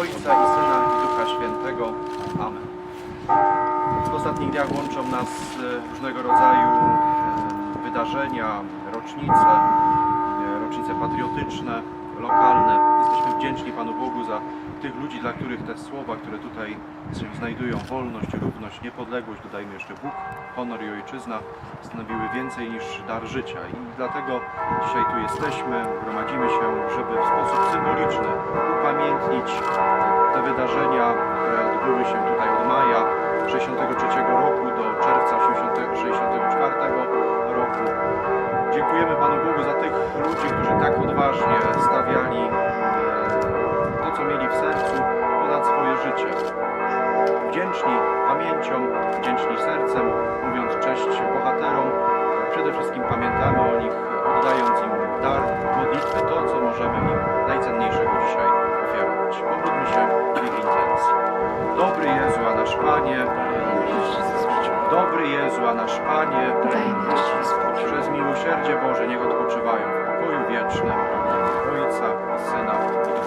Ojca i Syna i Ducha Świętego. Amen. W ostatnich dniach łączą nas e, różnego rodzaju e, wydarzenia, rocznice, e, rocznice patriotyczne, lokalne. Wdzięczni Panu Bogu za tych ludzi, dla których te słowa, które tutaj znajdują, wolność, równość, niepodległość, dodajmy jeszcze Bóg, honor i ojczyzna, stanowiły więcej niż dar życia. I dlatego dzisiaj tu jesteśmy, gromadzimy się, żeby w sposób symboliczny upamiętnić te wydarzenia, które odbyły się tutaj od maja 63 roku do czerwca 64 roku. Dziękujemy Panu Bogu za tych bohaterom, przede wszystkim pamiętamy o nich, oddając im dar modlitwy, to, co możemy im najcenniejszego dzisiaj ofiarować. Pomódlmy się w ich intencji. Dobry Jezu, a nasz Panie, dobry Jezu, a nasz Panie, przez miłosierdzie Boże niech odpoczywają w pokoju wiecznym Ojca, Syna i.